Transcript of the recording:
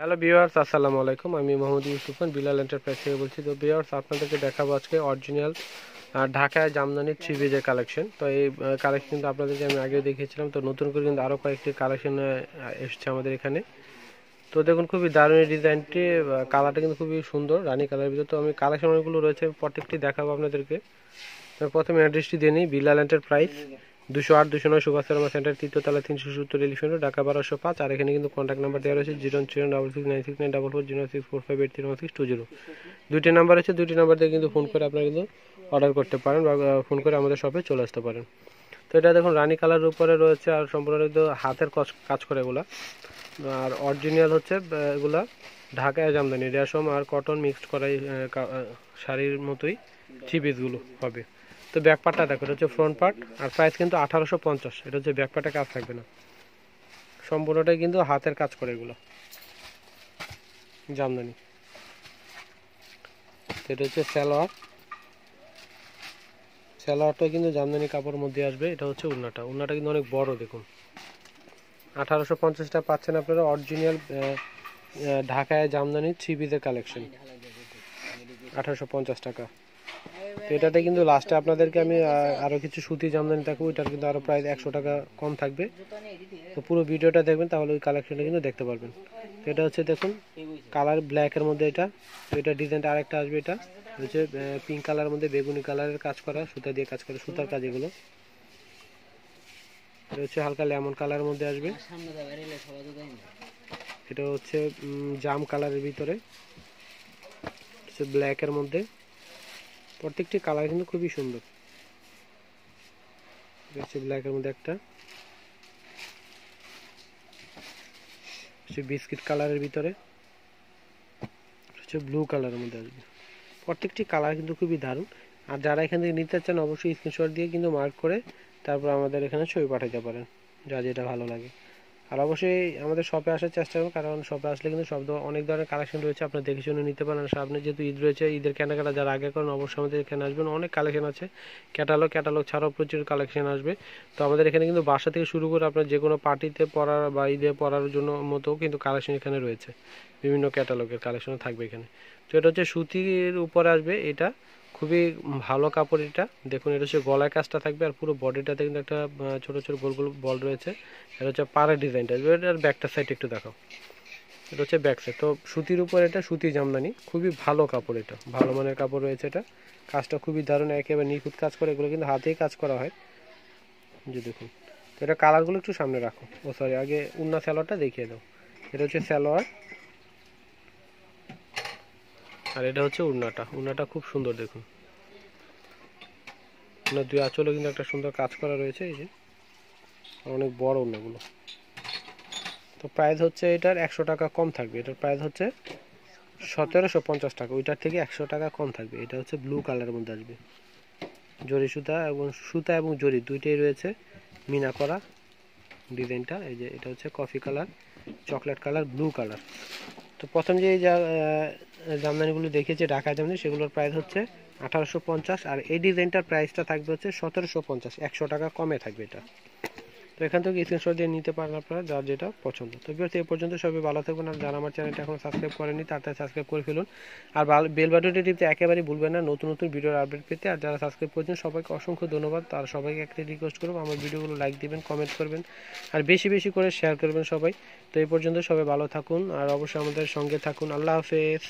Hello বিয়ার্স আসসালামু আলাইকুম। আমি মোহাম্মদ ইউসুফান বিলাল এন্টারপ্রাইজ থেকে বলছি। তো বিয়ার্স আপনাদেরকে দেখাবো আজকে অরিজিনাল ঢাকায় জামদানির থ্রি পিজের কালেকশন তো এই কালেকশন কিন্তু আপনাদেরকে আমি আগেও দেখিয়েছিলাম। তো নতুন করে কিন্তু আরও কয়েকটি কালেকশন এসছে আমাদের এখানে। তো দেখুন, খুবই দারুণ ডিজাইনটি কালারটা কিন্তু খুবই সুন্দর, রানী কালারের ভিতরে। তো আমি কালেকশন অনেকগুলো রয়েছে, প্রত্যেকটি দেখাবো আপনাদেরকে। প্রথমে অ্যাড্রেসটি দিয়ে নিই বিলাল এন্টারপ্রাইজ দুশো আট দুশো নয় সুভাষ শর্মা সেন্টার তৃতীয়তলা তিনশো সত্তর এলিফেন্ট ঢাকা বারোশো পাঁচ। আর এখানে কিন্তু কন্ট্যাক্ট নাম্বার দেওয়া রয়েছে zero three double six nine six nine double four, zero six four five eight three one six two zero. দুইটি নাম্বার আছে, দুইটি নাম্বার দিয়ে কিন্তু ফোন করে আপনারা কিন্তু অর্ডার করতে পারেন বা ফোন করে আমাদের শপে চলে আসতে পারেন। তো এটা দেখুন, রানী কালার উপরে রয়েছে আর সম্পূর্ণ কিন্তু হাতের কাজ করে এগুলা। আর অরিজিনাল হচ্ছে এগুলা ঢাকায় জামদানি, রেশম আর কটন মিক্সড করাই শাড়ির মতোই থ্রি পিসগুলো হবে। তো ব্যাক পার্টটা দেখো, এটা হচ্ছে ফ্রন্ট পার্ট আর প্রাইস কিন্তু আঠারোশো পঞ্চাশ, এটা হচ্ছে ব্যাক পার্টে কাজ থাকবে না। সম্পূর্ণটাই কিন্তু হাতের কাজ করে এগুলো। জামদানি। এটা হচ্ছে স্যালোয়ার স্যালোয়ারটা কিন্তু জামদানি কাপড়ের মধ্যে আসবে, এটা হচ্ছে উন্নাটা। উন্নাটা কিন্তু অনেক বড়, দেখুন। আঠারোশো পঞ্চাশটা পাচ্ছেন আপনারা অরিজিনাল ঢাকায় জামদানি থ্রি পিসের কালেকশন আঠারোশো পঞ্চাশ টাকা। এটাতে কিন্তু লাস্টে আপনাদেরকে আমি আরও কিছু সুতি জামদানি থাকব, এটার কিন্তু আরও প্রায় একশো টাকা কম থাকবে। তো পুরো ভিডিওটা দেখবেন, তাহলে ওই কালেকশনটা কিন্তু দেখতে পারবেন। এটা হচ্ছে দেখুন কালার ব্ল্যাকের মধ্যে এটা, তো এটা ডিজাইনটা আরেকটা আসবে এটা। হচ্ছে পিঙ্ক কালারের মধ্যে বেগুনি কালারের কাজ করা, সুতা দিয়ে কাজ করা, সুতার কাজ এগুলো। এটা হচ্ছে হালকা লেমন কালারের মধ্যে আসবে। এটা হচ্ছে জাম কালারের ভিতরে। ব্ল্যাকের মধ্যে। প্রত্যেকটি কালার কিন্তু খুবই সুন্দর। ব্ল্যাকের মধ্যে একটা। বিস্কিট কালারের ভিতরে। হচ্ছে ব্লু কালারের মধ্যে আসবে। প্রত্যেকটি কালার কিন্তু খুবই দারুণ। আর যারা এখান থেকে নিতে চান, অবশ্যই স্ক্রিনশট দিয়ে কিন্তু মার্ক করে তারপর আমাদের এখানে ছবি পাঠাতে পারেন, যা যেটা ভালো লাগে। আর অবশ্যই আমাদের শপে আসার চেষ্টা করব, কারণ শপে আসলে কিন্তু সব অনেক ধরনের কালেকশন রয়েছে, আপনার দেখে শুনে নিতে পারেন। সামনে যেহেতু ঈদ রয়েছে, ঈদের কেনাকাটা যারা আগে করেন, অবশ্যই আমাদের এখানে আসবেন। অনেক কালেকশন আছে ক্যাটালগ ক্যাটালগ ছাড়াও প্রচুর কালেকশন আসবে। তো আমাদের এখানে কিন্তু বাসা থেকে শুরু করে আপনার যে কোনো পার্টিতে পড়ার বা ঈদে পড়ার জন্য মতো কিন্তু কালেকশন এখানে রয়েছে। বিভিন্ন ক্যাটালগের কালেকশন থাকবে এখানে। তো এটা হচ্ছে সুতির উপরে আসবে এটা। খুবই ভালো কাপড় এটা। দেখুন, এটা হচ্ছে গলায় কাজটা থাকবে আর পুরো বডিটাতে কিন্তু একটা ছোট ছোট গোল গোল বল রয়েছে। এটা হচ্ছে পাড়ের ডিজাইনটা এটার ব্যাকটা সাইড একটু দেখাও। এটা হচ্ছে ব্যাক সাইড তো সুতির উপর এটা সুতি জামদানি। খুবই ভালো কাপড় এটা। ভালো মানের কাপড় রয়েছে এটা। কাজটা খুবই দারুণ। একেবারে নিখুঁত কাজ করে। এগুলো কিন্তু হাতেই কাজ করা হয়। যে দেখুন। তো এটা কালারগুলো একটু সামনে রাখো। ও সরি আগে উন্না স্যালোয়ারটা দেখিয়ে দাও। এটা হচ্ছে স্যালোয়ার আর এটা হচ্ছে উড়নাটা। উড়নাটা খুব সুন্দর দেখুন। উন্নার দুই আঁচলে কিন্তু একটা সুন্দর কাজ করা রয়েছে, এই যে। অনেক বড় উন্নাগুলো তো প্রাইস হচ্ছে এটার একশো টাকা কম থাকবে। এটার প্রাইস হচ্ছে সতেরোশো পঞ্চাশ টাকা। ওইটার থেকে একশো টাকা কম থাকবে। এটা হচ্ছে ব্লু কালারের মধ্যে আসবে। জরি সুতা এবং সুতা এবং জরি দুইটাই রয়েছে। মিনা করা ডিজাইনটা, এই যে এটা হচ্ছে coffee colour chocolate colour blue colour তো প্রথম যে জামদানিগুলো দেখেছি ঢাকা জামদানি, সেগুলোর প্রাইস হচ্ছে আঠারোশো পঞ্চাশ আর এই ডিজাইনটার প্রাইসটা থাকবে হচ্ছে সতেরোশো পঞ্চাশ। একশো টাকা কমে থাকবে এটা। তো এখান থেকে স্ক্রিনশট দিয়ে নিতে পারেন আপনারা, যার যেটা পছন্দ। তো বিয়ার্স এই পর্যন্ত সবাই ভালো থাকবেন আর যারা আমার চ্যানেলটা এখন সাবস্ক্রাইব করেনি তাড়াতাড়ি সাবস্ক্রাইব করে ফেলুন। আর বেল বাটনটি টিপতে একেবারেই ভুলবেন না, নতুন নতুন ভিডিওর আপডেট পেতে। আর যারা সাবস্ক্রাইব করেছেন, সবাইকে অসংখ্য ধন্যবাদ। আর সবাইকে একটাই রিকোয়েস্ট করব আমার ভিডিওগুলো লাইক দিবেন কমেন্ট করবেন, আর বেশি বেশি করে শেয়ার করবেন সবাই। তো এই পর্যন্ত সবাই ভালো থাকুন, আর অবশ্যই আমাদের সঙ্গে থাকুন। আল্লাহ হাফেজ।